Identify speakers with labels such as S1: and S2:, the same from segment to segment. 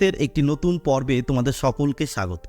S1: এর একটি নতুন পর্বে তোমাদের সকলকে স্বাগত।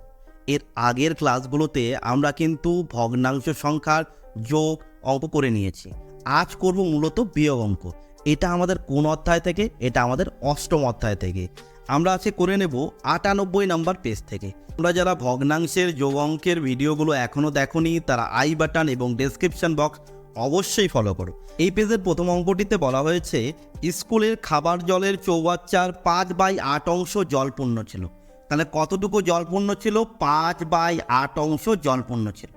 S1: এর আগের ক্লাসগুলোতে আমরা কিন্তু ভগ্নাংশ সংখ্যার যোগ অঙ্ক করে নিয়েছি। আজ করব মূলত বিয়োগ অঙ্ক। এটা আমাদের কোন অধ্যায় থেকে? এটা আমাদের অষ্টম অধ্যায় থেকে। আমরা আছে করে নেব আটানব্বই নাম্বার পেজ থেকে। তোমরা যারা ভগ্নাংশের যোগ অঙ্কের ভিডিওগুলো এখনও দেখোনি, তারা আই বাটন এবং ডেসক্রিপশন বক্স অবশ্যই ফলো করো। এই পেজের প্রথম অঙ্কটিতে বলা হয়েছে, স্কুলের খাবার জলের চৌবাচ্চার পাঁচ বাই আট অংশ জলপূর্ণ ছিল। তাহলে কতটুকু জলপূর্ণ ছিল? পাঁচ বাই আট অংশ জলপূর্ণ ছিল।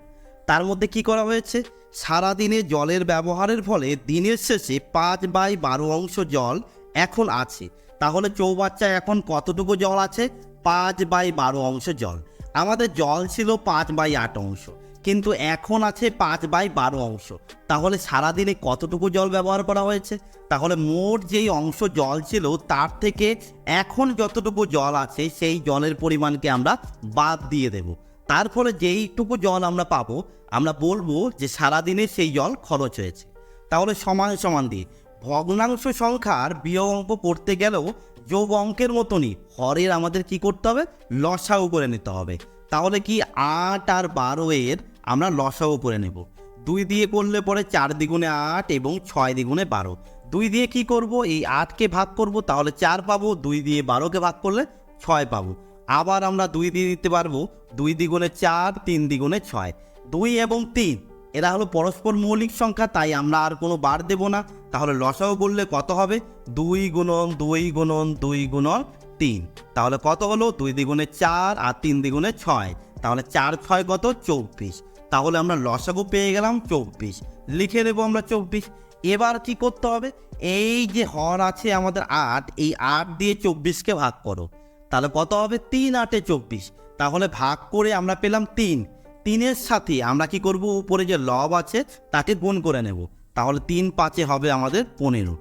S1: তার মধ্যে কি করা হয়েছে? সারাদিনে জলের ব্যবহারের ফলে দিনের শেষে পাঁচ বাই বারো অংশ জল এখন আছে। তাহলে চৌবাচ্চায় এখন কতটুকু জল আছে? পাঁচ বাই বারো অংশ জল। আমাদের জল ছিল পাঁচ বাই আট অংশ। কিন্তু এখন আছে পাঁচ বাই বারো অংশ। তাহলে সারাদিনে কতটুকু জল ব্যবহার করা হয়েছে? তাহলে মোট যেই অংশ জল ছিল, তার থেকে এখন যতটুকু জল আছে, সেই জলের পরিমাণকে আমরা বাদ দিয়ে দেব। তার ফলে যেইটুকু জল আমরা পাবো, আমরা বলব যে সারাদিনে সেই জল খরচ হয়েছে। তাহলে সমান সমান দিয়ে, ভগ্নাংশ সংখ্যার বিয়োগ অঙ্ক করতে গেলেও যোগ অঙ্কের মতনই, হরের আমাদের কি করতে হবে? লসাও করে নিতে হবে। তাহলে কি আট আর বারো এর আমরা লসাও করে নেব। দুই দিয়ে করলে পরে চার দ্বিগুণে আট এবং ছয় দ্বিগুণে বারো। দুই দিয়ে কি করব? এই আটকে ভাগ করব, তাহলে চার পাবো। দুই দিয়ে বারোকে ভাগ করলে ছয় পাবো। আবার আমরা দুই দিয়ে দিতে পারব, দুই দ্বিগুণে চার, তিন দ্বিগুণে ছয়। দুই এবং তিন, এরা হলো পরস্পর মৌলিক সংখ্যা, তাই আমরা আর কোনো বার দেব না। তাহলে লসাও করলে কত হবে? দুই গুণন দুই গুণন দুই গুণন তিন। তাহলে কত হলো? দুই দ্বিগুণে চার আর তিন দ্বিগুণে ছয়। তাহলে চার ছয় কত? চব্বিশ। তাহলে আমরা লসাগু পেয়ে গেলাম চব্বিশ। লিখে দেবো আমরা চব্বিশ। এবার কি করতে হবে? এই যে হর আছে আমাদের আট, এই আট দিয়ে চব্বিশকে ভাগ করো। তাহলে কত হবে? তিন আটে চব্বিশ। তাহলে ভাগ করে আমরা পেলাম তিন। তিনের সাথে আমরা কি করব? উপরে যে লব আছে, তাকে গুণ করে নেব। তাহলে তিন পাঁচে হবে আমাদের পনেরো।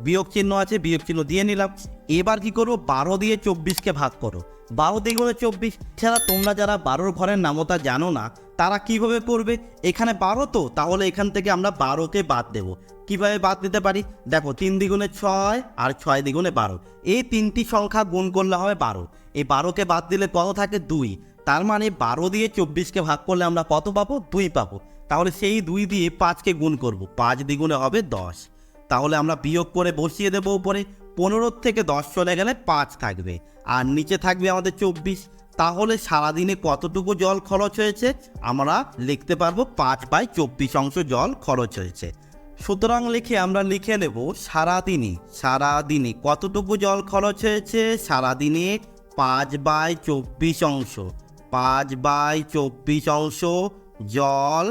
S1: বিয়োগ চিহ্ন আছে, বিয়োগ চিহ্ন দিয়ে নিলাম। এবার কি করব? বারো দিয়ে চব্বিশকে ভাগ করো। বারো দ্বিগুণে চব্বিশ, ছাড়া তোমরা যারা বারোর ঘরের নামতা জানো না, তারা কীভাবে করবে এখানে বারো তো, তাহলে এখান থেকে আমরা বারোকে বাদ দেব। কীভাবে বাদ দিতে পারি? দেখো, তিন দ্বিগুণে ছয় আর ছয় দ্বিগুণে বারো। এই তিনটি সংখ্যা গুণ করলে হবে বারো। এই বারোকে বাদ দিলে কত থাকে? দুই। তার মানে বারো দিয়ে চব্বিশকে ভাগ করলে আমরা কত পাবো? দুই পাবো। তাহলে সেই দুই দিয়ে পাঁচকে গুণ করব। পাঁচ দ্বিগুণে হবে দশ। তাহলে আমরা বিয়োগ করে বসিয়ে দেবো উপরে। পনেরো থেকে দশ চলে গেলে পাঁচ থাকবে। আর নিচে থাকবে আমাদের চব্বিশ। তাহলে সারাদিনে কতটুকু জল খরচ হয়েছে? আমরা লিখতে পারব পাঁচ বাই চব্বিশ অংশ জল খরচ হয়েছে। সুতরাং লিখে আমরা লিখে নেব সারাদিনে। সারাদিনে কতটুকু জল খরচ হয়েছে? সারাদিনে পাঁচ বাই চব্বিশ অংশ। পাঁচ বাই চব্বিশ অংশ জল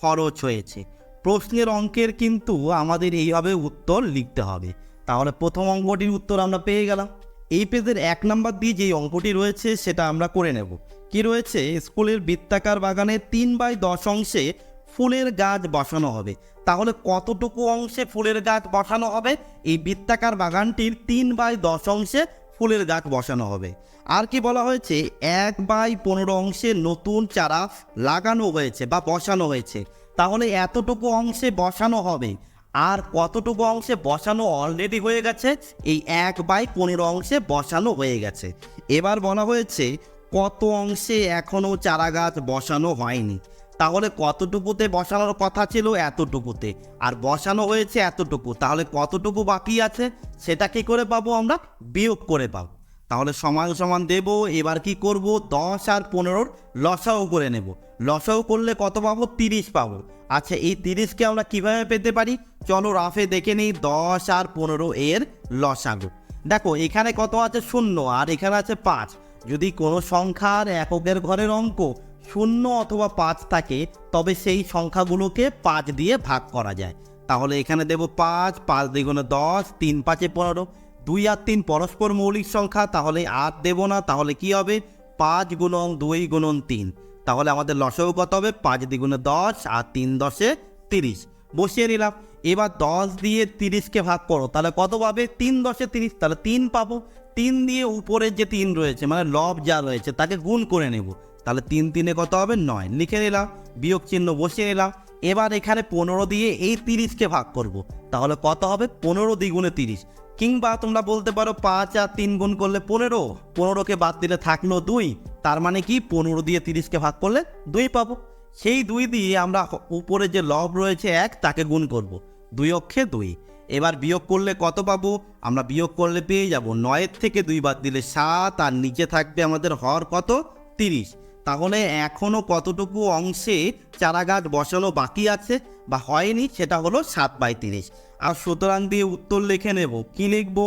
S1: খরচ হয়েছে। প্রশ্নের অঙ্কের কিন্তু আমাদের এইভাবে উত্তর লিখতে হবে। তাহলে প্রথম অঙ্কটির উত্তর আমরা পেয়ে গেলাম। এই পেজের এক নাম্বার দিয়ে যে অঙ্কটি রয়েছে সেটা আমরা করে নেব। কি রয়েছে? স্কুলের বৃত্তাকার বাগানে তিন বাই দশ অংশে ফুলের গাছ বসানো হবে। তাহলে কতটুকু অংশে ফুলের গাছ বসানো হবে? এই বৃত্তাকার বাগানটির তিন বাই দশ অংশে ফুলের গাছ বসানো হবে। আর কি বলা হয়েছে? এক বাই পনেরো অংশে নতুন চারা লাগানো হয়েছে বা বসানো হয়েছে। তাহলে এতটুকু অংশে বসানো হবে। আর কতটুকু অংশে বসানো অলরেডি হয়ে গেছে, এই এক বাই পনেরো অংশে বসানো হয়ে গেছে। এবার বলা হয়েছে, কত অংশে এখনও চারা গাছ বসানো হয়নি? তাহলে কতটুকুতে বসানোর কথা ছিল এতটুকুতে। আর বসানো হয়েছে এতটুকু, তাহলে কতটুকু বাকি আছে? সেটা কি করে পাবো আমরা? বিয়োগ করে পাবো। তাহলে সমান সমান দেব, এবার কি করব? দশ আর পনেরোর লসাও করে নেব। লসাও করলে কত পাবো? তিরিশ পাবো। আচ্ছা এই তিরিশকে আমরা কীভাবে পেতে পারি? চলো রাফে দেখে নিই, দশ আর পনেরো এর লসাগু। দেখো, এখানে কত আছে? শূন্য, আর এখানে আছে পাঁচ। যদি কোনো সংখ্যার এককের ঘরের অঙ্ক শূন্য অথবা পাঁচ থাকে, তবে সেই সংখ্যাগুলোকে পাঁচ দিয়ে ভাগ করা যায়। তাহলে এখানে দেব পাঁচ পাঁচ দ্বিগুণে দশ, তিন পাঁচে পনেরো। দুই আর তিন পরস্পর মৌলিক সংখ্যা, তাহলে আর দেব না, তাহলে কি হবে? পাঁচ গুণন দুই গুণন তিন। তাহলে আমাদের লসও কত হবে? পাঁচ দ্বিগুণে দশ আর তিন দশে তিরিশ। বসিয়ে নিলাম। এবার দশ দিয়ে তিরিশকে ভাগ করো, তাহলে কত পাবে? তিন দশে তিরিশ, তাহলে তিন পাবো। তিন দিয়ে উপরের যে তিন রয়েছে মানে লব যা রয়েছে, তাকে গুণ করে নেব। তাহলে তিন তিনে কত হবে? নয়। লিখে নিলাম। বিয়োগ চিহ্ন বসিয়ে নিলাম। এবার এখানে পনেরো দিয়ে এই তিরিশকে ভাগ করব। তাহলে কত হবে? পনেরো দ্বিগুণে তিরিশ। কিংবা তোমরা বলতে পারো পাঁচ আর তিন গুণ করলে পনেরো, পনেরোকে বাদ দিলে থাকল দুই। তার মানে কি? পনেরো দিয়ে তিরিশকে ভাগ করলে দুই পাবো। সেই দুই দিয়ে আমরা উপরে যে লব রয়েছে এক, তাকে গুণ করব। দুই অক্ষে দুই। এবার বিয়োগ করলে কত পাবো? আমরা বিয়োগ করলে পেয়ে যাব নয়ের থেকে দুই বাদ দিলে সাত, আর নিচে থাকবে আমাদের হর কত? তিরিশ। তাহলে এখনও কতটুকু অংশে চারা গাছ বসানো বাকি আছে বা হয়নি, সেটা হলো সাত বাই তিরিশ। আর সুতরাং দিয়ে উত্তর লিখে নেব। কি লিখব?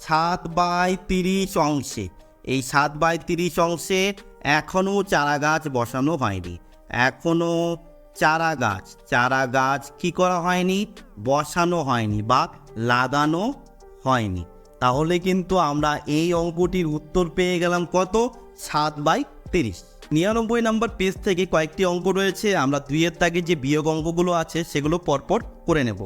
S1: সাত বাই তিরিশ অংশে। এই সাত বাই তিরিশ অংশে এখনও চারা গাছ বসানো হয়নি। এখনও চারা গাছ চারা গাছ কি করা হয়নি? বসানো হয়নি বা লাগানো হয়নি। তাহলে কিন্তু আমরা এই অঙ্কটির উত্তর পেয়ে গেলাম কত? সাত বাই তিরিশ। নিরানব্বই নম্বর পেজ থেকে কয়েকটি অঙ্ক রয়েছে। আমরা দুইয়ের তাগে যে বিয়োগ অঙ্কগুলো আছে সেগুলো পরপর করে নেব।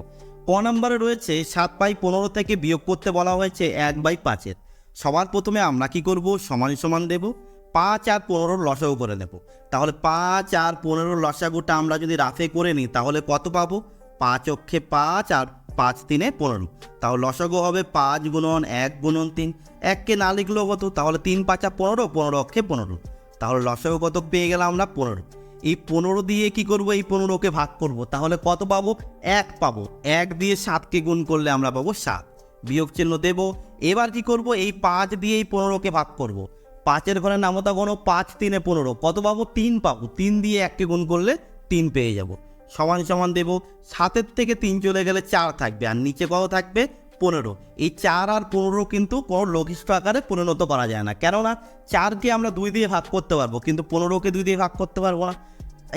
S1: ক নম্বরে রয়েছে, সাত বাই পনেরো থেকে বিয়োগ করতে বলা হয়েছে এক বাই পাঁচের। সবার প্রথমে আমরা কি করব? সমান সমান দেব। পাঁচ আর পনেরোর লসাগু করে নেব। তাহলে পাঁচ আর পনেরোর লসাগুটা আমরা যদি রাফে করে নিই, তাহলে কত পাবো? পাঁচ অক্ষে পাঁচ আর পাঁচ তিনে পনেরো। তাহলে লসাগু হবে পাঁচ গুণন এক গুণন তিন। এককে না লিখলেও কত? তাহলে তিন, পাঁচা পনেরো পনেরো অক্ষে পনেরো। তাহলে লসাগু কত পেয়ে গেলাম আমরা? পনেরো। এই পনেরো দিয়ে কি করব? এই পনেরোকে ভাগ করব। তাহলে কত পাবো? এক পাবো। এক দিয়ে সাতকে গুণ করলে আমরা পাবো সাত। বিয়োগ চিহ্ন দেবো। এবার কি করব? এই পাঁচ দিয়ে এই পনেরোকে ভাগ করব। পাঁচের ঘরে নামতা গণ পাঁচ তিনে পনেরো। কত পাবো? তিন পাবো। তিন দিয়ে এককে গুণ করলে তিন পেয়ে যাব। সমান সমান দেবো। সাতের থেকে তিন চলে গেলে চার থাকবে। আর নিচে কত থাকবে? পনেরো। এই চার আর পনেরো কিন্তু কোনো লঘিষ্ঠ আকারে পরিণত করা যায় না। কেননা চারকে আমরা দুই দিয়ে ভাগ করতে পারব, কিন্তু পনেরোকে দুই দিয়ে ভাগ করতে পারব না।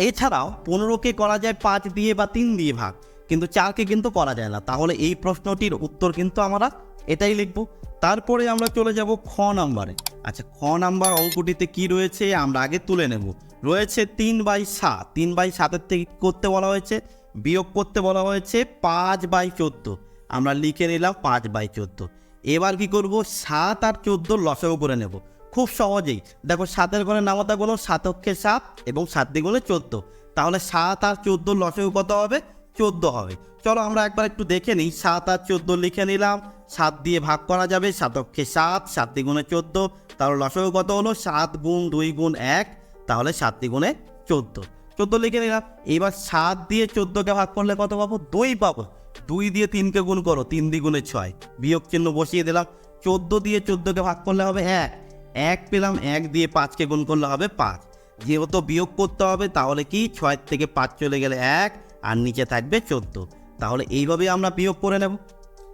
S1: এছাড়াও পনেরোকে করা যায় পাঁচ দিয়ে বা তিন দিয়ে ভাগ, কিন্তু চারকে কিন্তু করা যায় না। তাহলে এই প্রশ্নটির উত্তর কিন্তু আমরা এটাই লিখব। তারপরে আমরা চলে যাব খ নাম্বারে। আচ্ছা খ নাম্বার অঙ্কটিতে কি রয়েছে আমরা আগে তুলে নেব। রয়েছে তিন বাই সাত। তিন বাই সাতের থেকে করতে বলা হয়েছে? বিয়োগ করতে বলা হয়েছে পাঁচ বাই চোদ্দ। আমরা লিখে নিলাম পাঁচ বাই চোদ্দ। এবার কি করব? সাত আর চোদ্দ লসাগু করে নেব। খুব সহজেই। দেখো, সাতের ঘরে নামতা গুলো, সাত অক্ষে সাত এবং সাত দ্বিগুণে চোদ্দ। তাহলে সাত আর চোদ্দোর লসাগু কত হবে? চোদ্দ হবে। চলো আমরা একবার একটু দেখে নিই। সাত আর চোদ্দ লিখে নিলাম। সাত দিয়ে ভাগ করা যাবে। সাত অক্ষে সাত সাত দ্বিগুণে চোদ্দ। তাহলে লসাগু কত হলো? সাত গুণ দুই গুণ এক। তাহলে সাত দ্বিগুণে চোদ্দ। চোদ্দ লিখে নিলাম। এবার সাত দিয়ে চোদ্দোকে ভাগ করলে কত পাবো? দুই পাবো। দুই দিয়ে তিনকে গুণ করো, তিন দ্বিগুণে ছয়। বিয়োগ চিহ্ন বসিয়ে দিলাম, চোদ্দ দিয়ে চোদ্দোকে ভাগ করলে হবে এক। এক পেলাম এক দিয়ে পাঁচকে গুণ করলে হবে পাঁচ। যেহেতু বিয়োগ করতে হবে, তাহলে কি? ছয় থেকে পাঁচ চলে গেলে এক, আর নিচে থাকবে চোদ্দ। তাহলে এইভাবেই আমরা বিয়োগ করে নেব।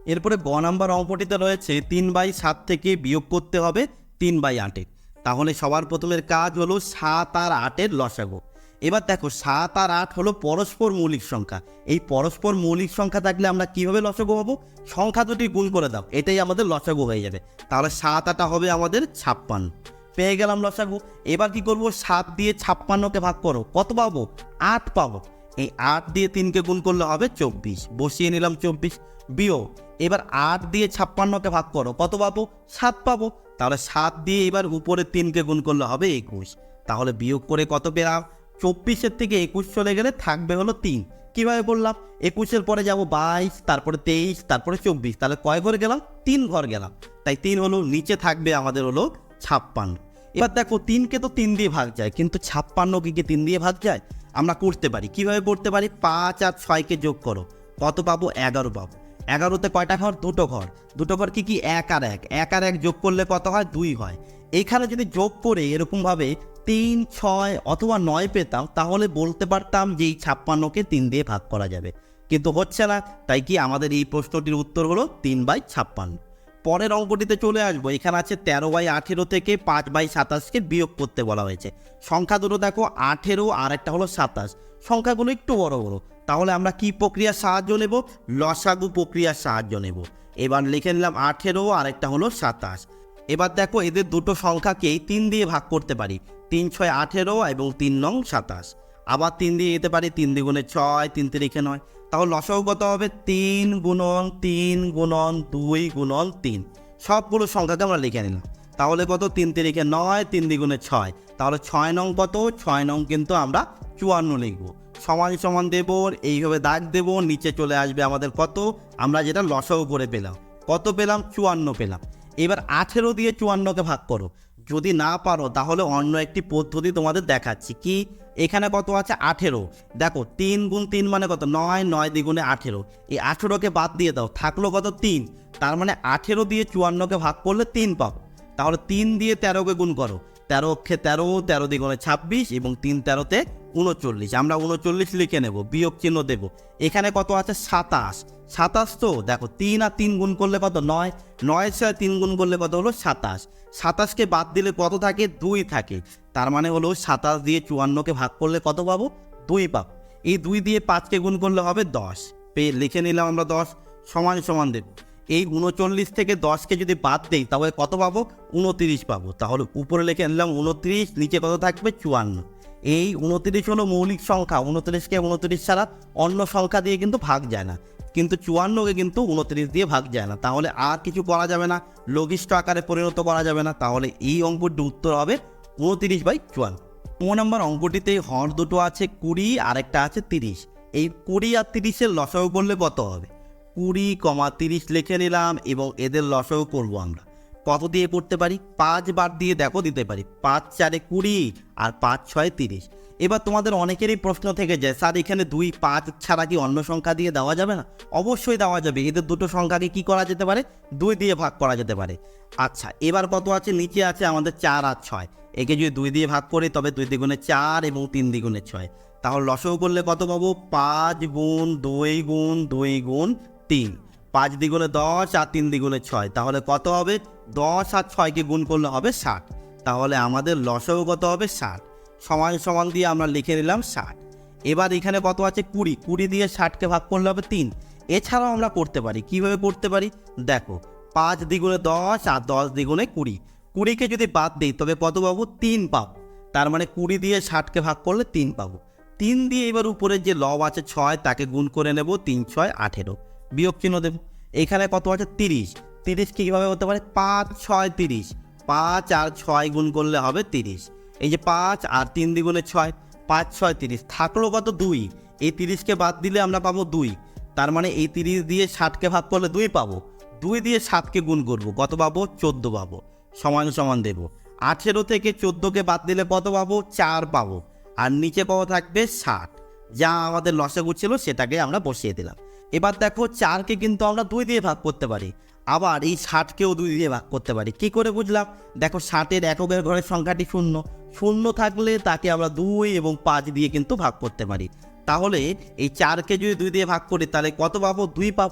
S1: এরপরে গ নাম্বার অঙ্কটিতে রয়েছে, তিন বাই সাত থেকে বিয়োগ করতে হবে, তিন বাই আটের। তাহলে সবার প্রথমের কাজ হলো সাত আর আটের লসাগু। এবার দেখো সাত আর আট হলো পরস্পর মৌলিক সংখ্যা। এই পরস্পর মৌলিক সংখ্যা থাকলে আমরা কীভাবে লসাগু হব? সংখ্যা দুটি গুণ করে দাও, এটাই আমাদের লসাগু হয়ে যাবে। তাহলে সাত আটা হবে আমাদের ছাপ্পান্ন। পেয়ে গেলাম লসাগু। এবার কি করব? সাত দিয়ে ছাপ্পান্নকে ভাগ করো। কত পাবো? আট পাবো। এই আট দিয়ে তিনকে গুণ করলে হবে চব্বিশ। বসিয়ে নিলাম চব্বিশ। বিয়োগ। এবার আট দিয়ে ছাপ্পান্নকে ভাগ করো। কত পাবো? সাত পাবো। তাহলে সাত দিয়ে এবার উপরে তিনকে গুণ করলে হবে একুশ। তাহলে বিয়োগ করে কত পেলাম? চব্বিশের থেকে একুশ চলে গেলে থাকবে হলো তিন। কীভাবে বললাম? একুশের পরে যাব বাইশ, তারপরে তেইশ, তারপরে চব্বিশ। তাহলে কয় ঘর গেলাম? তিন ঘর গেলাম। তাই তিন হলো, নিচে থাকবে আমাদের হলো ছাপ্পান্ন। এবার দেখো, তিনকে তো তিন দিয়ে ভাগ যায়, কিন্তু ছাপ্পান্ন কি কি তিন দিয়ে ভাগ যায়? আমরা করতে পারি। কীভাবে করতে পারি? পাঁচ আর ছয়কে যোগ করো। কত পাবো? এগারো পাবো। এগারোতে কয়টা ঘর? দুটো ঘর। দুটো ঘর কি কি? এক আর এক। এক আর এক যোগ করলে কত হয়? দুই হয়। এখানে যদি যোগ করে এরকমভাবে তিন, ছয় অথবা নয় পেতাম, তাহলে বলতে পারতাম যে এই ছাপ্পান্নকে তিন দিয়ে ভাগ করা যাবে। কিন্তু হচ্ছে না। তাই কি আমাদের এই প্রশ্নটির উত্তর হলো তিন বাই ছাপ্পান্ন। পরের অঙ্কটিতে চলে আসব। এখানে আছে তেরো বাই আঠেরো থেকে পাঁচ বাই সাতাশকে বিয়োগ করতে বলা হয়েছে। সংখ্যা দুটো দেখো, আঠেরো আর একটা হলো সাতাশ। সংখ্যাগুলো একটু বড় বড়। তাহলে আমরা কি প্রক্রিয়ার সাহায্য নেব? লসাগু প্রক্রিয়ার সাহায্য নেব। এবার লিখে নিলাম আঠেরো আর একটা হলো সাতাশ। এবার দেখো এদের দুটো সংখ্যাকেই তিন দিয়ে ভাগ করতে পারি। তিন ছয় আঠেরো এবং তিন নং সাতাশ। আবার তিন দিয়ে যেতে পারি, তিন দ্বিগুণে ছয়, তিন তিরিখে নয়। তাহলে লসাগু কত হবে? তিন গুণন তিন গুণন দুই গুণন তিন। সবগুলো সংখ্যাকে আমরা লিখে নিলাম। তাহলে কত? তিন তিরিখে নয়, তিন দ্বিগুণে ছয়। তাহলে ছয় নং কত? ছয় নং কিন্তু আমরা চুয়ান্ন লিখব। সমান সমান দেব, এইভাবে দাগ দেব, নিচে চলে আসবে আমাদের কত? আমরা যেটা লসাগু করে পেলাম। কত পেলাম? চুয়ান্ন পেলাম। এবার আঠেরো দিয়ে চুয়ান্নকে ভাগ করো। যদি না পারো, তাহলে অন্য একটি পদ্ধতি তোমাদের দেখাচ্ছি। কি? এখানে কত আছে? আঠেরো। দেখো, তিন গুণ তিন মানে কত? নয় নয় দ্বিগুণে আঠেরো। এই আঠেরোকে বাদ দিয়ে দাও, থাকল কত? তিন। তার মানে আঠেরো দিয়ে চুয়ান্নকে ভাগ করলে তিন পাবো তাহলে তিন দিয়ে তেরোকে গুণ করো। তেরো অক্ষে তেরো তেরো দ্বিগুণে ছাব্বিশ এবং তিন তেরোতে উনচল্লিশ। আমরা উনচল্লিশ লিখে নেব, বিয়োগ চিহ্ন দেব। এখানে কত আছে? সাতাশ। সাতাশ তো? দেখো, তিন আর তিন গুণ করলে কত? নয়। নয় ছয় তিন গুণ করলে কত হলো? সাতাশ। সাতাশকে বাদ দিলে কত থাকে? দুই থাকে। তার মানে হলো সাতাশ দিয়ে চুয়ান্নকে ভাগ করলে কত পাবো? দুই পাবো। এই দুই দিয়ে পাঁচকে গুণ করলে হবে দশ। পেয়ে লিখে নিলাম আমরা দশ। সমান সমান দেব। এই উনচল্লিশ থেকে দশকে যদি বাদ দেই, তাহলে কত পাবো? উনতিরিশ পাবো। তাহলে উপরে লিখে নিলাম উনত্রিশ, নিচে কত থাকবে? চুয়ান্ন। এই উনত্রিশ হলো মৌলিক সংখ্যা। উনত্রিশকে উনত্রিশ ছাড়া অন্য সংখ্যা দিয়ে কিন্তু ভাগ যায় না। কিন্তু চুয়ান্নকে কিন্তু উনত্রিশ দিয়ে ভাগ যায় না। তাহলে আর কিছু করা যাবে না, লঘিষ্ঠ আকারে পরিণত করা যাবে না। তাহলে এই অঙ্কটি উত্তর হবে উনত্রিশ বাই চুয়ান্ন। পনেরো নম্বর অঙ্কটিতে হর দুটো আছে কুড়ি আর একটা আছে তিরিশ। এই কুড়ি আর তিরিশের লসাগু করলে কত হবে? কুড়ি কমা তিরিশ লিখে নিলাম এবং এদের লসাগু করব আমরা। কত দিয়ে করতে পারি? পাঁচ বার দিয়ে দেখো দিতে পারি। পাঁচ চারে কুড়ি আর পাঁচ ছয় তিরিশ। এবার তোমাদের অনেকেরই প্রশ্ন থেকে যায়, স্যার, এখানে দুই পাঁচ ছাড়া কি অন্য সংখ্যা দিয়ে দেওয়া যাবে না? অবশ্যই দেওয়া যাবে। এদের দুটো সংখ্যাকে কি করা যেতে পারে? দুই দিয়ে ভাগ করা যেতে পারে। আচ্ছা এবার কত আছে? নিচে আছে আমাদের চার আর ছয়। একে যদি দুই দিয়ে ভাগ করি, তবে দুই দ্বিগুণে চার এবং তিন দ্বিগুণে ছয়। তাহলে লসও করলে কত পাবো? পাঁচ গুণ দুই গুণ দুই গুণ তিন। পাঁচ দ্বিগুণে দশ আর তিন দ্বিগুণে ছয়। তাহলে কত হবে? দশ আর ছয়কে গুণ করলে হবে ষাট। তাহলে আমাদের লসও কত হবে? ষাট। সমান সমান দিয়ে আমরা লিখে নিলাম ষাট। এবার এখানে কত আছে? কুড়ি। কুড়ি দিয়ে ষাটকে ভাগ করলে হবে তিন। এছাড়াও আমরা করতে পারি। কীভাবে করতে পারি? দেখো, পাঁচ দ্বিগুণে দশ আর দশ দ্বিগুণে কুড়ি। কুড়িকে যদি বাদ দিই, তবে কত পাবো? তিন পাবো। তার মানে কুড়ি দিয়ে ষাটকে ভাগ করলে তিন পাবো। তিন দিয়ে এবার উপরের যে লব আছে ছয়, তাকে গুণ করে নেব তিন, ছয়, আঠেরো। বিয়োগ চিহ্ন দেবো। এখানে কত আছে? তিরিশ। তিরিশ কীভাবে হতে পারে? পাঁচ, ছয়, তিরিশ। পাঁচ আর ছয় গুণ করলে হবে তিরিশ। এই যে পাঁচ আর তিন দ্বিগুণে ছয়, পাঁচ, ছয়, তিরিশ। থাকল কত দুই? এই তিরিশকে বাদ দিলে আমরা পাবো দুই। তার মানে এই তিরিশ দিয়ে ষাটকে ভাগ করলে দুই পাবো। দুই দিয়ে সাতকে গুণ করব। কত পাবো? চোদ্দ পাবো। সমান সমান দেবো। আঠেরো থেকে চোদ্দোকে বাদ দিলে কত পাবো? চার পাবো। আর নিচে পাওয়া থাকবে ষাট। যা আমাদের লসাগু ছিল সেটাকে আমরা বসিয়ে দিলাম। এবার দেখো চারকে কিন্তু আমরা দুই দিয়ে ভাগ করতে পারি। আবার এই ষাটকেও দুই দিয়ে ভাগ করতে পারি। কি করে বুঝলাম? দেখো ষাটের এককের ঘরের সংখ্যাটি শূন্য। শূন্য থাকলে তাকে আমরা দুই এবং পাঁচ দিয়ে কিন্তু ভাগ করতে পারি। তাহলে এই চারকে যদি দুই দিয়ে ভাগ করি, তাহলে কত পাবো? দুই পাব।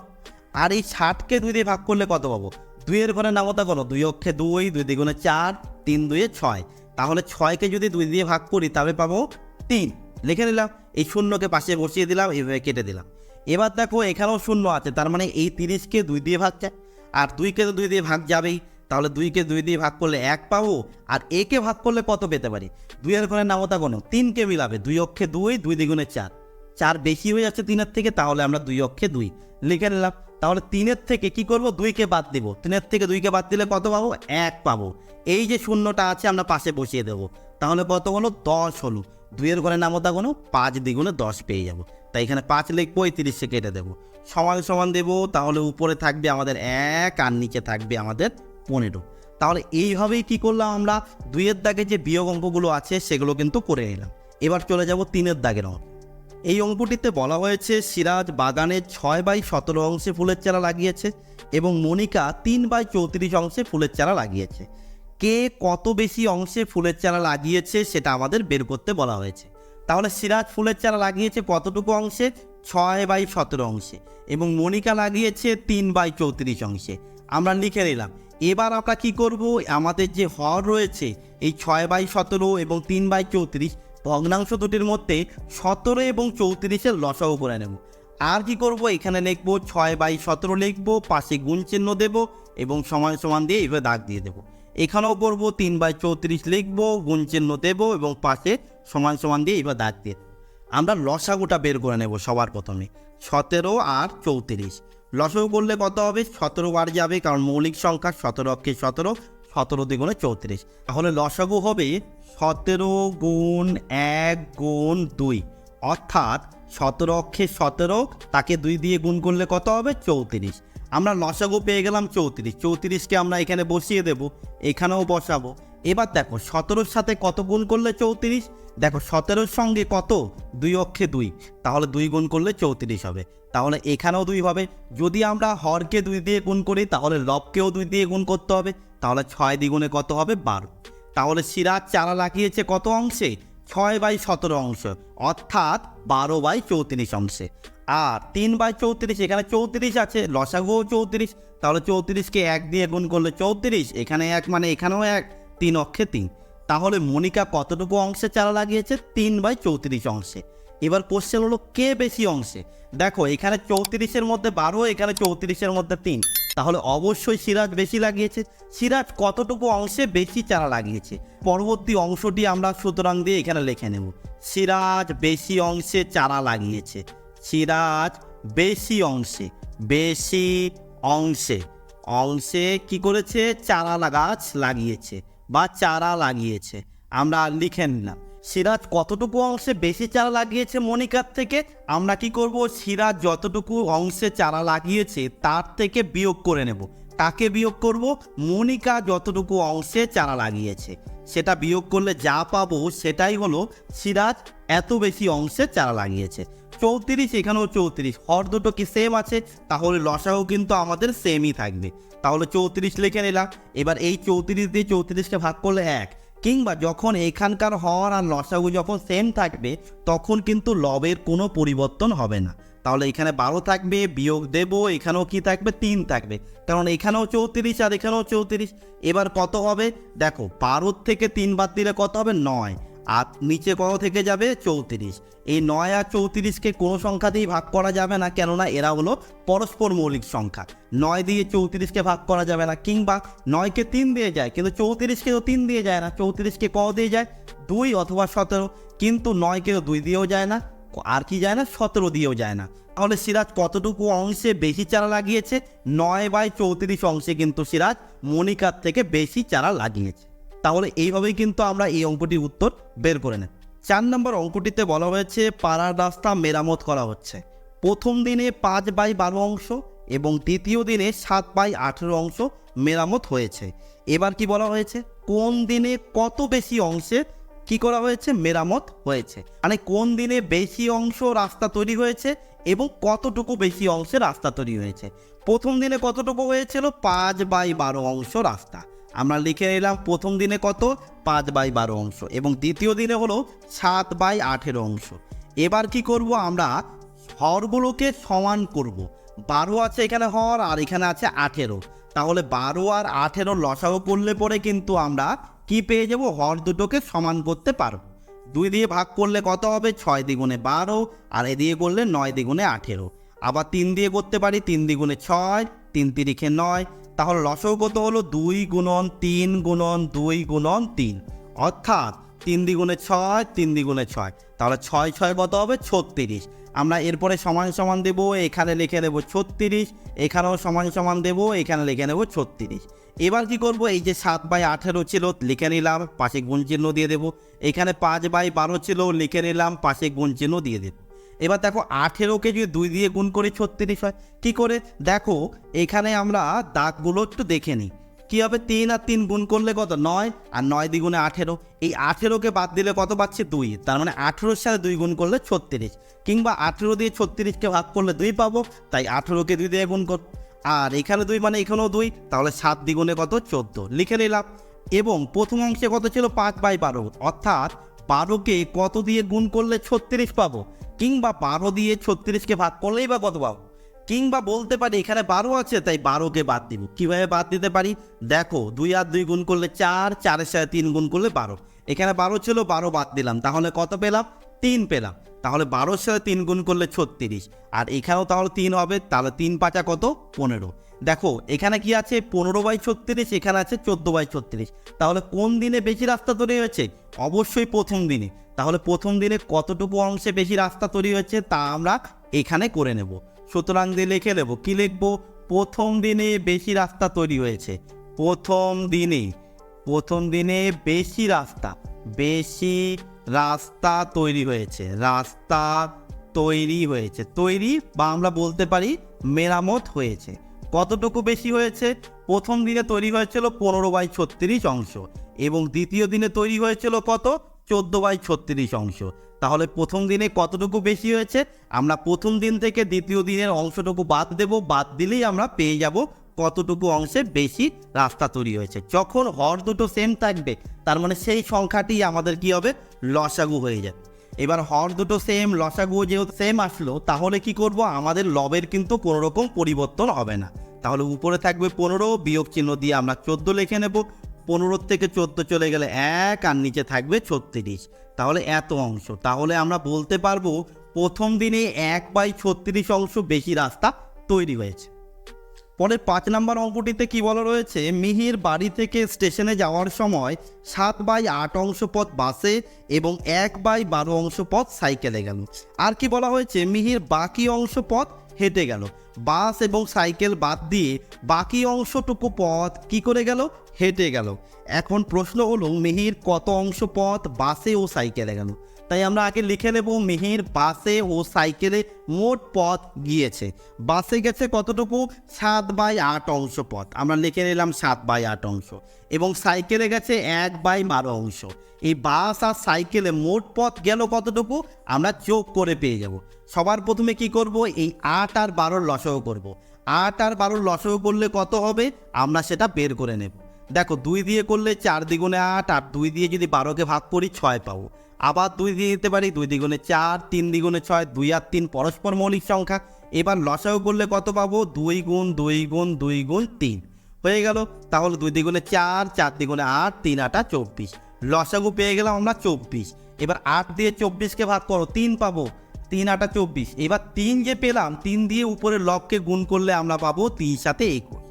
S1: আর এই ষাটকে দুই দিয়ে ভাগ করলে কত পাবো? দুইয়ের ঘরে নামতা করো দুই অক্ষে দুই দুই দ্বিগুণে চার, তিন দুইয়ে ছয়। তাহলে ছয়কে যদি দুই দিয়ে ভাগ করি, তাহলে পাবো তিন। লিখে নিলাম, এই শূন্যকে পাশে বসিয়ে দিলাম, এইভাবে কেটে দিলাম। এবার দেখো এখানেও শূন্য আছে, তার মানে এই তিরিশকে দুই দিয়ে ভাগ যায় আর দুইকে তো দুই দিয়ে ভাগ যাবেই। তাহলে দুইকে দুই দিয়ে ভাগ করলে এক পাবো, আর একে ভাগ করলে কত পেতে পারি? দুইয়ের ঘরে নামতা কোনো তিনকে মিলাবে, দুই অক্ষে দুই দুই দ্বিগুণে চার। চার বেশি হয়ে যাচ্ছে তিনের থেকে, তাহলে আমরা দুই অক্ষে দুই। লিখে নিলাম, তাহলে তিনের থেকে কি করব? দুইকে বাদ দিব। তিনের থেকে দুইকে বাদ দিলে কত পাবো? এক পাবো। এই যে শূন্যটা আছে, আমরা পাশে বসিয়ে দেবো। তাহলে কত হলো দশ হলো। দুইয়ের ঘরে নামতা কোনো পাঁচ দ্বিগুণে দশ পেয়ে যাব। তাই এখানে পাঁচ লিখব, এই তিরিশে কেটে দেবো। সমান সমান দেবো, তাহলে উপরে থাকবে আমাদের এক আর নিচে থাকবে আমাদের পনেরো। তাহলে এইভাবেই কি করলাম আমরা? দুইয়ের দাগে যে বিয়োগ অঙ্কগুলো আছে, সেগুলো কিন্তু করে নিলাম। এবার চলে যাব তিনের দাগের অঙ্ক। এই অঙ্কটিতে বলা হয়েছে, সিরাজ বাগানের ছয় বাই সতেরো অংশে ফুলের চারা লাগিয়েছে এবং মনিকা তিন বাই চৌত্রিশ অংশে ফুলের চারা লাগিয়েছে। কে কত বেশি অংশে ফুলের চারা লাগিয়েছে সেটা আমাদের বের করতে বলা হয়েছে। তাহলে সিরাজ ফুলের চারা লাগিয়েছে কতটুকু অংশে? ছয় বাই সতেরো অংশে এবং মনিকা লাগিয়েছে তিন বাই চৌত্রিশ অংশে। আমরা লিখে নিলাম, এবার আমরা কি করব? আমাদের যে হর রয়েছে, এই ছয় বাই সতেরো এবং তিন বাই চৌত্রিশ, ভগ্নাংশ দুটির মধ্যে সতেরো এবং চৌত্রিশের লসাও করে নেব। আর কি করব? এখানে লিখব, ছয় বাই সতেরো লিখব, পাশে গুণ চিহ্ন দেবো এবং সমান সমান দিয়ে এইভাবে দাগ দিয়ে দেবো। এখানেও করব, তিন বাই চৌত্রিশ লিখব, গুণ চিহ্ন দেবো এবং পাশে সমান সমান দিয়ে এইভাবে দাগ দিয়ে দেবো। আমরা লসাগুটা বের করে নেব সবার প্রথমে, সতেরো আর চৌত্রিশ। লসাগু করলে কত হবে? সতেরো বার যাবে, কারণ মৌলিক সংখ্যা সতেরো অক্ষে সতেরো সতেরো দ্বিগুণে চৌত্রিশ। তাহলে লসাগু হবে সতেরো গুণ এক গুণ দুই, অর্থাৎ সতেরো অক্ষে সতেরো, তাকে দুই দিয়ে গুণ করলে কত হবে? চৌত্রিশ। আমরা লসাগু পেয়ে গেলাম চৌত্রিশ, চৌত্রিশকে আমরা এখানে বসিয়ে দেব, এখানেও বসাবো। এবার দেখো, সতেরোর সাথে কত গুণ করলে চৌত্রিশ? দেখো, সতেরোর সঙ্গে কত? দুই অক্ষে দুই। তাহলে দুই গুণ করলে চৌত্রিশ হবে। তাহলে এখানেও দুই হবে। যদি আমরা হরকে দুই দিয়ে গুণ করি, তাহলে লবকেও দুই দিয়ে গুণ করতে হবে। তাহলে ছয় দ্বিগুণে কত হবে? বারো। তাহলে সিরাজ চারা লাগিয়েছে কত অংশে? ছয় বাই সতেরো অংশ। অর্থাৎ বারো বাই চৌত্রিশ অংশে। আর তিন বাই চৌত্রিশ, এখানে চৌত্রিশ আছে, লসাগুও চৌত্রিশ। তাহলে চৌত্রিশকে এক দিয়ে গুণ করলে চৌত্রিশ। এখানে এক মানে এখানেও এক। তিন অক্ষে তিন। তাহলে মনিকা কতটুকু অংশে চারা লাগিয়েছে? তিন বাই চৌত্রিশ অংশে। এবার কোশ্চেন হলো, কে বেশি অংশে? দেখো, এখানে চৌত্রিশের মধ্যে বারো, এখানে চৌত্রিশের মধ্যে তিন। তাহলে অবশ্যই সিরাজ বেশি লাগিয়েছে। সিরাজ কতটুকু অংশে বেশি চারা লাগিয়েছে? পরবর্তী অংশটি আমরা সুতরাং দিয়ে এখানে লিখে নেব। সিরাজ বেশি অংশে চারা লাগিয়েছে। সিরাজ বেশি অংশে বেশি অংশে। অংশে কি করেছে? চারা গাছ লাগিয়েছে। বা চারা লাগিয়েছে। আমরা আর লিখে নিলাম। সিরাজ, কতটুকু অংশে বেশি চারা লাগিয়েছে মনিকার থেকে? আমরা কি করব? সিরাজ যতটুকু অংশে চারা লাগিয়েছে, তার থেকে বিয়োগ করে নেব। কাকে বিয়োগ করব? মনিকা যতটুকু অংশে চারা লাগিয়েছে। সেটা বিয়োগ করলে যা পাবো সেটাই হলো, সিরাজ এত বেশি অংশে চারা লাগিয়েছে। চৌত্রিশ, এখানেও চৌত্রিশ। হর দুটো কি সেম আছে? তাহলে লসাও কিন্তু আমাদের সেমই থাকবে। তাহলে চৌত্রিশ লিখে নিলাম। এবার এই চৌত্রিশ দিয়ে চৌত্রিশকে ভাগ করলে এক। কিংবা যখন এখানকার হর আর লসাগু যখন সেম থাকবে, তখন কিন্তু লবের কোনো পরিবর্তন হবে না। তাহলে এখানে বারো থাকবে, বিয়োগ দেব, এখানেও কি থাকবে? তিন থাকবে। কারণ এখানেও চৌত্রিশ আর এখানেও চৌত্রিশ। এবার কত হবে? দেখো, বারোর থেকে তিন বাদ দিলে কত হবে? নয়। আর নিচে কত থেকে যাবে? চৌত্রিশ। এই নয় আর চৌত্রিশকে কোনো সংখ্যা দিয়েই ভাগ করা যাবে না, কেননা এরা হলো পরস্পর মৌলিক সংখ্যা। নয় দিয়ে চৌত্রিশকে ভাগ করা যাবে না, কিংবা নয়কে তিন দিয়ে যায়, কিন্তু চৌত্রিশকে তো তিন দিয়ে যায় না, চৌত্রিশকে ক দিয়ে যায়? দুই অথবা সতেরো, কিন্তু নয়কে তো দুই দিয়েও যায় না, আর কি যায় না? সতেরো দিয়েও যায় না। তাহলে সিরাজ কতটুকু অংশে বেশি চারা লাগিয়েছে? নয় বাই চৌত্রিশ অংশে কিন্তু সিরাজ মনিকার থেকে বেশি চারা লাগিয়েছে। তাহলে এইভাবেই কিন্তু আমরা এই অঙ্কটির উত্তর বের করে নেব। চার নম্বর অঙ্কটিতে বলা হয়েছে পাড়ার রাস্তা মেরামত করা হচ্ছে। প্রথম দিনে পাঁচ বাই বারো অংশ এবং দ্বিতীয় দিনে সাত বাই আঠেরো অংশ মেরামত হয়েছে। এবার কি বলা হয়েছে? কোন দিনে কত বেশি অংশে কি করা হয়েছে? মেরামত হয়েছে। মানে কোন দিনে বেশি অংশ রাস্তা তৈরি হয়েছে এবং কতটুকু বেশি অংশে রাস্তা তৈরি হয়েছে? প্রথম দিনে কতটুকু হয়েছিল? পাঁচ বাই বারো অংশ রাস্তা। আমরা লিখে নিলাম প্রথম দিনে কত? পাঁচ বাই বারো অংশ। এবং দ্বিতীয় দিনে হলো সাত বাই আঠেরো অংশ। এবার কি করব আমরা? হরগুলোকে সমান করব। বারো আছে এখানে হর, আর এখানে আছে আঠেরো। তাহলে বারো আর আঠেরো লসাগু করলে পরে কিন্তু আমরা কি পেয়ে যাব? হর দুটোকে সমান করতে পারব। দুই দিয়ে ভাগ করলে কত হবে? ছয় দ্বিগুণে বারো, আর এ দিয়ে করলে নয় দ্বিগুণে আঠেরো। আবার তিন দিয়ে করতে পারি, তিন দ্বিগুণে ছয়, তিন তিরিখে নয় তাহলে লসও কত হলো দুই গুণন তিন গুণন দুই গুণন তিন। অর্থাৎ তিন দ্বিগুণে ছয়, তিন দ্বিগুণে ছয়। তাহলে ছয় ছয় কত হবে? ছত্রিশ। আমরা এরপরে সমান সমান দেব, এখানে লিখে দেবো ছত্রিশ, এখানেও সমান সমান দেব, এখানে লিখে নেব ছত্রিশ। এবার কি করব? এই যে সাত বাই আঠেরো ছিল, লিখে নিলাম, পাশে গুণ চিহ্ন দিয়ে দেবো। এখানে পাঁচ বাই বারো ছিল, লিখে নিলাম, পাশে গুণ চিহ্ন দিয়ে দেবো। এবার দেখো আঠেরোকে যদি দুই দিয়ে গুণ করে ছত্রিশ হয়, কী করে? দেখো, এখানে আমরা দাগগুলো একটু দেখে নিই। কী হবে? তিন আর তিন গুণ করলে কত? নয়, আর নয় দ্বিগুণে আঠেরো। এই আঠেরোকে বাদ দিলে কত পাচ্ছে? দুই। তার মানে আঠেরোর সাথে দুই গুণ করলে ছত্রিশ। কিংবা আঠেরো দিয়ে ছত্রিশকে ভাগ করলে দুই পাবো, তাই আঠেরোকে দুই দিয়ে গুণ কর আর এখানে দুই মানে এখানেও দুই, তাহলে সাত দ্বিগুণে কত? চোদ্দ। লিখে নিলাম। এবং প্রথম অংশে কত ছিল? পাঁচ বাই বারো। অর্থাৎ বারোকে কত দিয়ে গুণ করলে ছত্রিশ পাবো? কিংবা বারো দিয়ে ছত্রিশকে ভাগ করলেই বা কত পাবো? কিংবা বলতে পারি এখানে বারো আছে, তাই বারোকে বাদ দিব। কীভাবে বাদ দিতে পারি? দেখো, দুই আর দুই গুণ করলে চার, চারের সাথে তিন গুণ করলে বারো। এখানে বারো ছিল, বারো বাদ দিলাম। তাহলে কত পেলাম? তিন পেলাম। তাহলে বারোর সাথে তিন গুণ করলে ছত্রিশ। আর এখানেও তাহলে তিন হবে, তাহলে তিন পাঁচা কত? পনেরো। দেখো, এখানে কি আছে? পনেরো বাই ছত্রিশ, এখানে আছে চোদ্দ বাই ছত্রিশ। তাহলে কোন দিনে বেশি রাস্তা তৈরি হয়েছে? অবশ্যই প্রথম দিনে। তাহলে প্রথম দিনে কতটুকু অংশে বেশি রাস্তা তৈরি হয়েছে তা আমরা এখানে করে নেব। সুতরাং দিয়ে লিখে নেব কি লিখব? প্রথম দিনে বেশি রাস্তা তৈরি হয়েছে। প্রথম দিনে প্রথম দিনে বেশি রাস্তা বেশি রাস্তা তৈরি হয়েছে, রাস্তা তৈরি হয়েছে, তৈরি বা আমরা বলতে পারি মেরামত হয়েছে। কতটুকু বেশি হয়েছে? প্রথম দিনে তৈরি হয়েছিল পনেরো বাই ছত্রিশ অংশ এবং দ্বিতীয় দিনে তৈরি হয়েছিল কত? চোদ্দ বাই ছত্রিশ অংশ। তাহলে প্রথম দিনে কতটুকু বেশি হয়েছে? আমরা প্রথম দিন থেকে দ্বিতীয় দিনের অংশটুকু বাদ দেব, বাদ দিলেই আমরা পেয়ে যাব কতটুকু অংশে বেশি রাস্তা তৈরি হয়েছে। যখন হর দুটো সেম থাকবে, তার মানে সেই সংখ্যাটি আমাদের কি হবে? লসাগু হয়ে যাবে। এবার হর দুটো সেম লসাগু যেহেতু সেম আসলো, তাহলে কি করব? আমাদের লবের কিন্তু কোনো রকম পরিবর্তন হবে না। তাহলে উপরে থাকবে পনেরো, বিয়োগ চিহ্ন দিয়ে আমরা চোদ্দ লিখে নেব। পনেরো থেকে চোদ্দ চলে গেলে এক আর নিচে থাকবে ছত্রিশ। তাহলে এত অংশ। তাহলে আমরা বলতে পারব প্রথম দিনে এক বাই ছত্রিশ অংশ বেশি রাস্তা তৈরি হয়েছে। পরে পাঁচ নাম্বার অঙ্কটিতে কি বলা রয়েছে? মিহির বাড়ি থেকে স্টেশনে যাওয়ার সময় সাত বাই আট অংশ পথ বাসে এবং এক বাই বারো অংশ পথ সাইকেলে গেল। আর কি বলা হয়েছে? মিহির বাকি অংশ পথ হেঁটে গেল। বাস এবং সাইকেল বাদ দিয়ে বাকি অংশটুকু পথ কি করে গেল? হেঁটে গেল। এখন প্রশ্ন হলো, মিহির কত অংশ পথ, বাসে ও সাইকেলে গেল? তাই আমরা আগে লিখে নেব, মিহির বাসে ও সাইকেলে মোট পথ গিয়েছে। বাসে গেছে কতটুকু? সাত বাই আট অংশ পথ। আমরা লিখে নিলাম সাত বাই আট অংশ। এবং সাইকেলে গেছে এক বাই বারো অংশ। এই বাস আর সাইকেলে মোট পথ গেল কতটুকু? আমরা যোগ করে পেয়ে যাব। সবার প্রথমে কি করব? এই আট আর বারোর লসও করব। আট আর বারোর লসও করলে কত হবে? আমরা সেটা বের করে নেব। দেখো, দুই দিয়ে করলে চার দ্বিগুণে আট, আর দুই দিয়ে যদি বারোকে ভাগ করি, ছয় পাবো। আবার দুই দিয়ে দিতে পারি, দুই দ্বিগুণে চার, তিন দ্বিগুণে ছয়, দুই আর তিন পরস্পর মৌলিক সংখ্যা। এবার লসাও করলে কত পাবো? দুই গুণ দুই গুণ দুই গুণ তিন। হয়ে গেল? তাহলে দুই দ্বিগুণে চার চার দ্বিগুণে আট, তিন আটা চব্বিশ। লসাগু পেয়ে গেলাম আমরা চব্বিশ। এবার আট দিয়ে চব্বিশকে ভাগ করো, তিন পাবো। তিন আটা চব্বিশ। এবার তিন যে পেলাম, তিন দিয়ে উপরে লবকে গুণ করলে আমরা পাবো তিন সাথে একুশ।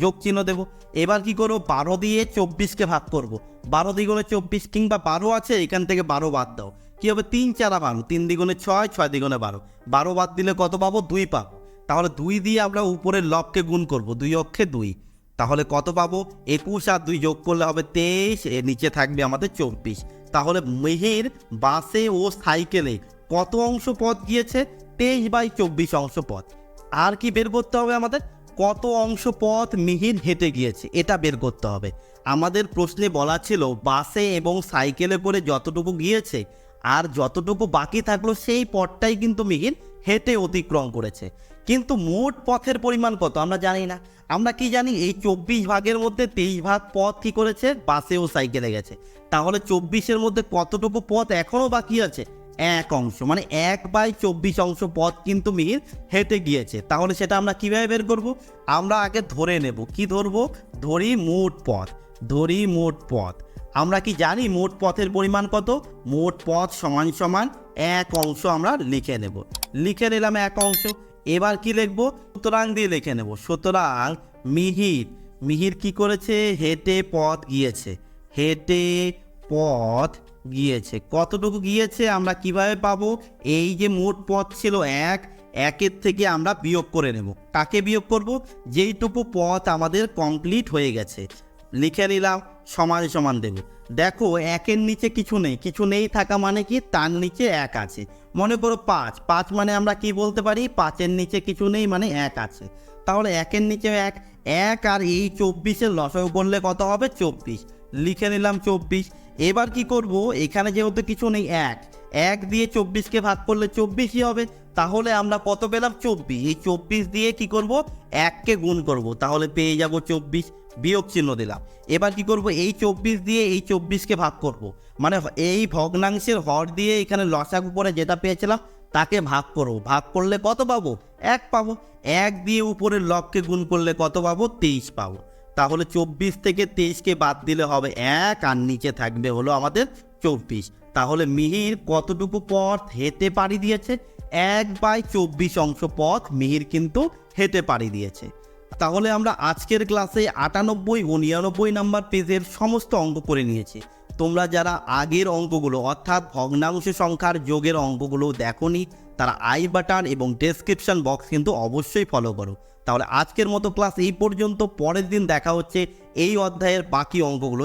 S1: যোগ চিহ্ন দেবো। এবার কি করব? বারো দিয়ে চব্বিশকে ভাগ করব। বারো দ্বিগুণে চব্বিশ কিংবা বারো আছে, এখান থেকে বারো বাদ দাও। কি হবে? তিন চারা বারো। তিন দ্বিগুণে ছয় ছয় দ্বিগুণে বারো। বারো বাদ দিলে কত পাবো? দুই পাবো। তাহলে দুই দিয়ে আমরা উপরের লবকে গুণ করব, দুই অক্ষে দুই। তাহলে কত পাবো? একুশ আর দুই যোগ করলে হবে তেইশ নিচে থাকবে আমাদের চব্বিশ। তাহলে মেহের বাসে ও সাইকেলে কত অংশ পথ গিয়েছে? তেইশ বাই চব্বিশ অংশ পথ আর কি বের করতে হবে আমাদের? কত অংশ পথ মিহির হেঁটে গিয়েছে? এটা বের করতে হবে। আমাদের প্রশ্নে বলা ছিল, বাসে এবং সাইকেলে করে যতটুকু গিয়েছে আর যতটুকু বাকি থাকল, সেই পথটাই কিন্তু মিহির হেঁটে অতিক্রম করেছে। কিন্তু মোট পথের পরিমাণ কত? আমরা জানি না। আমরা কি জানি? এই চব্বিশ ভাগের মধ্যে তেইশ ভাগ পথ কি করেছে? বাসে ও সাইকেলে গেছে। তাহলে চব্বিশের মধ্যে কতটুকু পথ এখনও বাকি আছে? এক অংশ মানে এক বাই চব্বিশ অংশ পথ কিন্তু মিহির হেঁটে গিয়েছে। তাহলে সেটা আমরা কীভাবে বের করব? আমরা আগে ধরে নেব। কি ধরবো? ধরি মোট পথ, ধরি মোট পথ। আমরা কি জানি মোট পথের পরিমাণ কত? মোট পথ সমান সমান এক অংশ আমরা লিখে নেব। লিখে নিলাম এক অংশ। এবার কি লিখব? সুতরাং দিয়ে লিখে নেব। সুতরাং মিহির মিহির কি করেছে? হেঁটে পথ গিয়েছে। হেঁটে পথ গিয়েছে। কতটুকু গিয়েছে আমরা কীভাবে পাবো? এই যে মোট পথ ছিল এক, একের থেকে আমরা বিয়োগ করে নেব। কাকে বিয়োগ করব? যেইটুকু পথ আমাদের কমপ্লিট হয়ে গেছে। লিখে নিলাম, সমান সমান দেব। দেখো, একের নিচে কিছু নেই। কিছু নেই থাকা মানে কি? তার নিচে এক আছে। মনে করো পাঁচ। পাঁচ মানে আমরা কি বলতে পারি? পাঁচের নিচে কিছু নেই মানে এক আছে। তাহলে একের নিচে এক এক আর এই চব্বিশের লসাগু করলে কত হবে? চব্বিশ। লিখে নিলাম চব্বিশ। এবার কি করব? এখানে যেহেতু কিছু নেই, এক। এক দিয়ে চব্বিশকে ভাগ করলে চব্বিশই হবে। তাহলে আমরা কত পেলাম? চব্বিশ। এই চব্বিশ দিয়ে কি করব? এককে গুণ করব। তাহলে পেয়ে যাব চব্বিশ। বিয়োগ চিহ্ন দিলাম। এবার কি করব? এই চব্বিশ দিয়ে এই চব্বিশকে ভাগ করব। মানে এই ভগ্নাংশের হর দিয়ে এখানে লসাগু করে যেটা পেয়েছিলাম, তাকে ভাগ করব। ভাগ করলে কত পাবো? এক পাবো। এক দিয়ে উপরের লবকে গুণ করলে কত পাবো? তেইশ পাবো। তাহলে চব্বিশ থেকে তেইশকে বাদ দিলে হবে এক, আর নিচে থাকবে হলো আমাদের চব্বিশ। তাহলে মিহির কতটুকু পথ হেঁটে পাড়ি দিয়েছে? এক বাই চব্বিশ অংশ পথ মিহির কিন্তু হেঁটে পাড়ি দিয়েছে। তাহলে আমরা আজকের ক্লাসে আটানব্বই ও নিরানব্বই নাম্বার পেজের সমস্ত অঙ্ক করে নিয়েছি। তোমরা যারা আগের অঙ্কগুলো, অর্থাৎ ভগ্নাংশ সংখ্যার যোগের অঙ্কগুলো দেখোনি, তারা আই বাটন এবং ডেসক্রিপশন বক্স কিন্তু অবশ্যই ফলো করো। তাহলে আজকের মতো ক্লাস এই পর্যন্ত পরের দিন দেখা হচ্ছে এই অধ্যায়ের বাকি অঙ্কগুলো